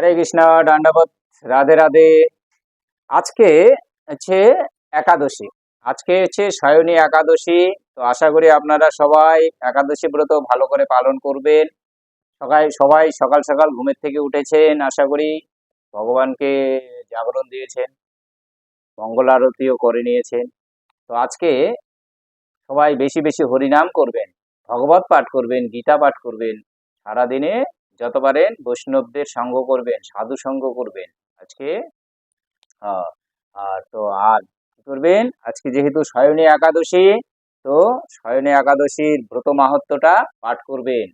হরে কৃষ্ণ, দণ্ডবোধ, রাধে রাধে। আজকে হচ্ছে একাদশী। আজকে হচ্ছে সায়নী একাদশী। তো আশা করি আপনারা সবাই একাদশী ব্রত ভালো করে পালন করবেন। সবাই সবাই সকাল সকাল ঘুমের থেকে উঠেছেন, আশা করি ভগবানকে জাগরণ দিয়েছেন, মঙ্গল আরতিও করে নিয়েছেন। তো আজকে সবাই বেশি বেশি হরিনাম করবেন, ভগবত পাঠ করবেন, গীতা পাঠ করবেন। সারাদিনে যত পারেন বৈষ্ণবদের সঙ্গ করবেন, সাধু সঙ্গ করবেন। আজকে তো আর কি করবেন? আজকে যেহেতু শয়নী একাদশী, তো শয়নী একাদশীর ব্রত মাহাত্ম্যটা পাঠ করবেন।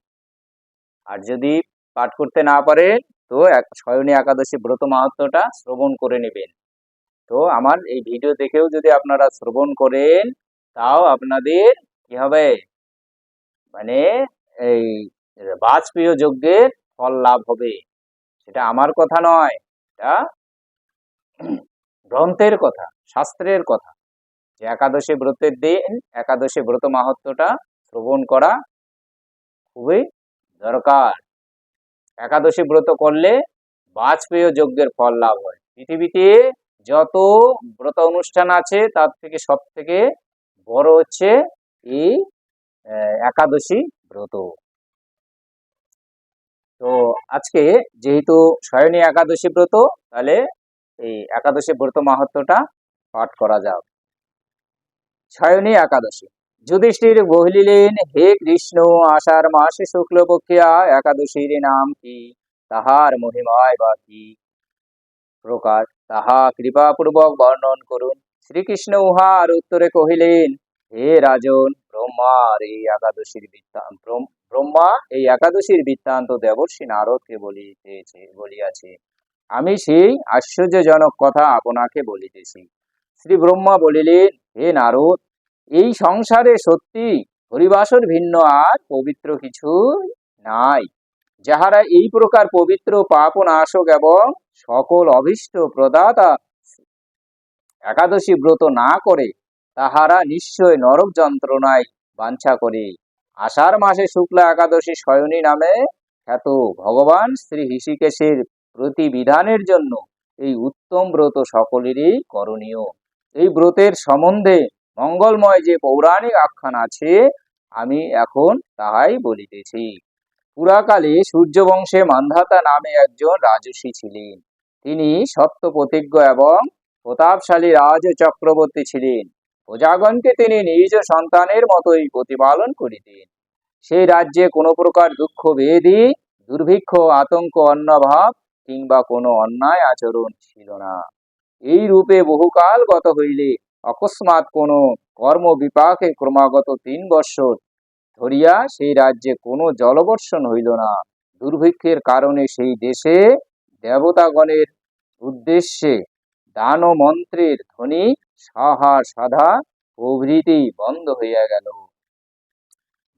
আর যদি পাঠ করতে না পারেন, তো শয়নী একাদশী ব্রত মাহাত্ম্যটা শ্রবণ করে নেবেন। তো আমার এই ভিডিও দেখেও যদি আপনারা শ্রবণ করেন, তাও আপনাদের কি হবে? মানে এই বাজপেয় যজ্ঞের ফল লাভ হবে। সেটা আমার কথা নয়, এটা গ্রন্থের কথা, শাস্ত্রের কথা। যে একাদশী ব্রতের দিন, একাদশী ব্রত মাহাত্ম্যটা শ্রবণ করা খুবই দরকার। একাদশী ব্রত করলে বাজপেয় যজ্ঞের ফল লাভ হয়। পৃথিবীতে যত ব্রত অনুষ্ঠান আছে, তার থেকে সব থেকে বড় হচ্ছে এই একাদশী ব্রত। তো আজকে যেহেতু শয়নী একাদশী ব্রত, তাহলে এই একাদশী ব্রত মাহাত্ম্যটা পাঠ করা যাক। শয়নী একাদশী। যুধিষ্ঠির বলিলেন, হে কৃষ্ণ, আষাঢ় মাসে শুক্লপক্ষিয়া একাদশীর নাম কি? তাহার মহিমায় বা কি? প্রকার তাহা কৃপাপূর্বক বর্ণন করুন। শ্রীকৃষ্ণ উহার উত্তরে কহিলেন হে রাজন ব্রহ্মার এই একাদশীর বৃত্তান্ত। ব্রহ্মা এই একাদশীর বৃত্তান্ত দেবর্ষী নারদকে বলিতেছে, বলিয়াছে। আমি সেই আশ্চর্যজনক কথা আপনাকে বলিতেছি। শ্রী ব্রহ্মা বলিলেন, হে নারদ, এই সংসারে সত্যি হরিবাসর ভিন্ন আর পবিত্র কিছু নাই। যাহারা এই প্রকার পবিত্র পাপ নাশক এবং সকল অভীষ্ট প্রদাতা একাদশী ব্রত না করে তাহারা নিশ্চয় নরক যন্ত্রণায় বাঞ্ছা করে। আষাঢ় মাসে শুক্লা একাদশী শয়নী নামে খ্যাত। ভগবান শ্রী ঋষিকেশের প্রতিবিধানের জন্য এই উত্তম ব্রত সকলেরই করণীয়। এই ব্রতের সম্বন্ধে মঙ্গলময় যে পৌরাণিক আখ্যান আছে, আমি এখন তাহাই বলিতেছি। পুরাকালে সূর্যবংশে মান্ধাতা নামে একজন রাজর্ষি ছিলেন। তিনি সত্য প্রতিজ্ঞ এবং প্রতাপশালী রাজ চক্রবর্তী ছিলেন। প্রজাগণকে তিনি নিজ সন্তানের মতোই প্রতিপালন করিতেন। সেই রাজ্যে কোনো প্রকার দুঃখ, বেদি, দুর্ভিক্ষ, আতঙ্ক, অন্নভাব কিংবা কোনো অন্যায় আচরণ ছিল না। এই রূপে বহুকাল গত হইলে অকস্মাৎ কোনো কর্ম বিপাকে ক্রমাগত তিন বৎসর ধরিয়া সেই রাজ্যে কোনো জলবর্ষণ হইল না। দুর্ভিক্ষের কারণে সেই দেশে দেবতাগণের উদ্দেশ্যে দান মন্ত্রের ধ্বনি সাহা সাধা প্রভৃতি বন্ধ হইয়া গেল।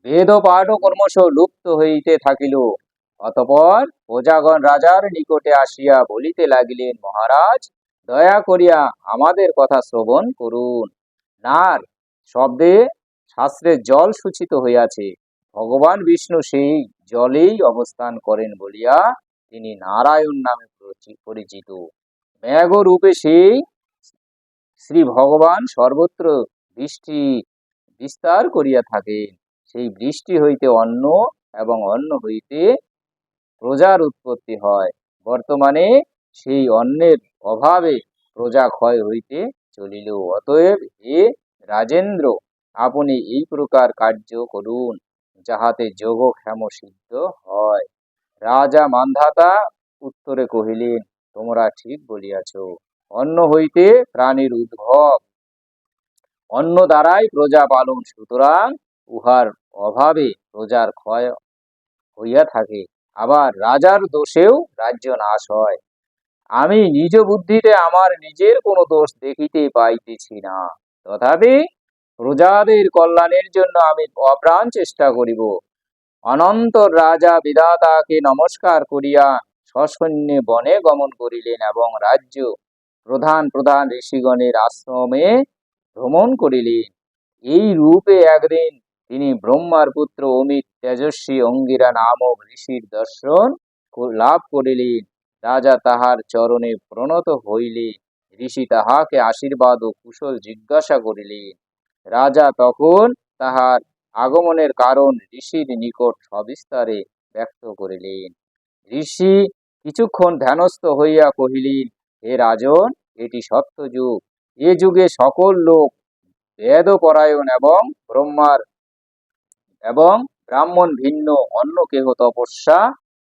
বেদ পাঠ ক্রমশ লুপ্ত হইতে থাকিল। অতপর প্রজাগণ রাজার নিকটে আসিয়া বলিতে লাগিলেন, মহারাজ, দয়া করিয়া আমাদের কথা শ্রবণ করুন। নার শব্দে শাস্ত্রে জল সূচিত হইয়াছে। ভগবান বিষ্ণু সেই জলেই অবস্থান করেন বলিয়া তিনি নারায়ণ নামে পরিচিত। মেঘ রূপে সেই শ্রী ভগবান সর্বত্র বৃষ্টি বিস্তার করিয়া থাকেন। সেই বৃষ্টি হইতে অন্ন এবং অন্ন হইতে প্রজার উৎপত্তি হয়। বর্তমানে সেই অন্নের অভাবে প্রজা ক্ষয় হইতে চলিল। অতএব হে রাজেন্দ্র, আপনি এই প্রকার কার্য করুন, যাহাতে যোগক্ষেম সিদ্ধ হয়। রাজা মান্ধাতা উত্তরে কহিলেন, তোমরা ঠিক বলিয়াছ। অন্ন হইতে প্রাণীর উদ্ভব। অন্ন দ্বারাই প্রজা পালন, সুতরাং উহার অভাবে প্রজার ক্ষয় হইয়া থাকে। আবার রাজার দোষেও রাজ্য নাশ হয়। আমি নিজ বুদ্ধিতে আমার নিজের কোনো দোষ দেখিতে পাইতেছি না। তথাপি প্রজাদের কল্যাণের জন্য আমি অপ্রাণ চেষ্টা করিব। অনন্তর রাজা বিধাতাকে নমস্কার করিয়া সসৈন্যে বনে গমন করিলেন এবং রাজ্য প্রধান প্রধান ঋষিগণের আশ্রমে ভ্রমণ করিলেন এই রূপে একদিন তিনি ব্রহ্মার পুত্র অমিত তেজস্বী অঙ্গিরা নামক ঋষির দর্শন লাভ করিলেন। রাজা তাহার চরণে প্রণত হইলে ঋষি তাহাকে আশীর্বাদ ও কুশল জিজ্ঞাসা করিলেন। রাজা তখন তাহার আগমনের কারণ ঋষির নিকট সবিস্তারে ব্যক্ত করিলেন। ঋষি কিছুক্ষণ ধ্যানস্থ হইয়া কহিলেন হে রাজন, এটি সত্য যুগ। এ যুগে সকল লোক বেদপরায়ণ এবং ব্রহ্মার এবং ব্রাহ্মণ ভিন্ন, অন্য কেহ তপস্যা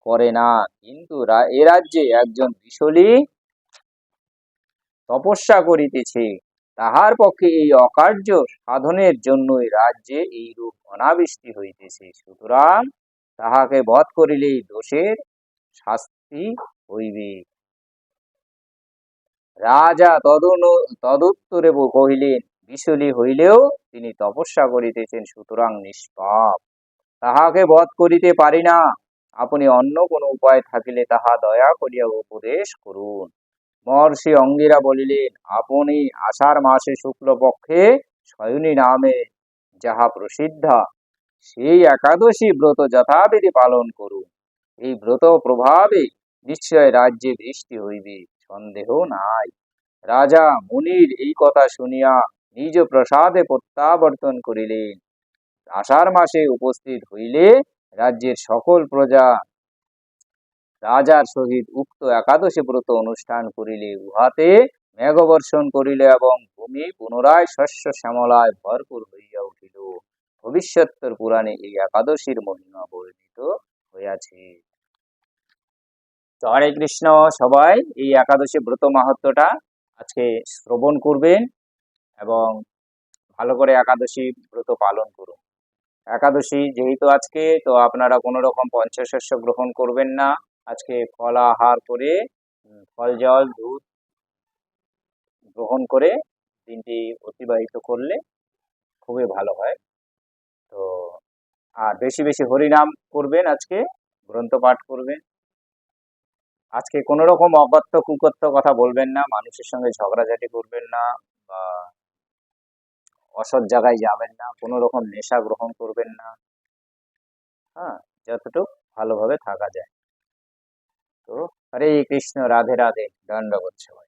করে না। কিন্তু এ রাজ্যে একজন বিশলী তপস্যা করিতেছে। তাহার পক্ষে এই অকার্য সাধনের জন্যই রাজ্যে এই রূপ অনাবৃষ্টি হইতেছে। সুতরাং তাহাকে বধ করিলেই দোষের শাস্তি হইবে। রাজা তদনু, তদুত্তরে কহিলেন, বিশলী হইলেও তিনি তপস্যা করিতেছেন, সুতরাং নিষ্পাপ। তাহাকে বধ করিতে পারি না। আপনি অন্য কোনো উপায় থাকিলে তাহা দয়া করিয়া উপদেশ করুন। মহর্ষি অঙ্গিরা বলিলেন, আপনি আষাঢ় মাসে শুক্লপক্ষে শয়নী নামে যাহা প্রসিদ্ধা, সেই একাদশী ব্রত যথাবিধি পালন করুন। এই ব্রত প্রভাবে নিশ্চয় রাজ্যে বৃষ্টি হইবে। সন্দেহ নাই। রাজা মুনির এই কথা শুনিয়া নিজ প্রসাদে প্রত্যাবর্তন করিলেন। আষাঢ় মাসে উপস্থিত হইলে রাজ্যের সকল প্রজা রাজার সহিত উক্ত একাদশী ব্রত অনুষ্ঠান করিলে উহাতে মেঘবর্ষণ করিলে এবং ভূমি পুনরায় শস্য শ্যামলায় ভরপুর হইয়া উঠিল। ভবিষ্যত্তর পুরাণে এই একাদশীর মহিমা বর্ণিত হইয়াছে। তো হরে কৃষ্ণ, সবাই এই একাদশী ব্রত মাহাত্মটা আজকে শ্রবণ করবেন এবং ভালো করে একাদশী ব্রত পালন করুন। একাদশী যেহেতু আজকে, তো আপনারা কোনো রকম পঞ্চশস্য গ্রহণ করবেন না। আজকে ফল আহার করে ফল, জল, দুধ গ্রহণ করে দিনটি অতিবাহিত করলে খুবই ভালো হয়। তো, আর বেশি বেশি হরিনাম করবেন আজকে গ্রন্থ পাঠ করবেন। আজকে কোনো রকম অকথ্য কুকথ্য কথা বলবেন না, মানুষের সঙ্গে ঝগড়াঝাটি করবেন না বা অসৎ জায়গায় যাবেন না কোনো রকম নেশা গ্রহণ করবেন না। হ্যাঁ যতটুকু ভালোভাবে থাকা যায়। তো হরে কৃষ্ণ, রাধে রাধে, দণ্ডবোধ সবাই।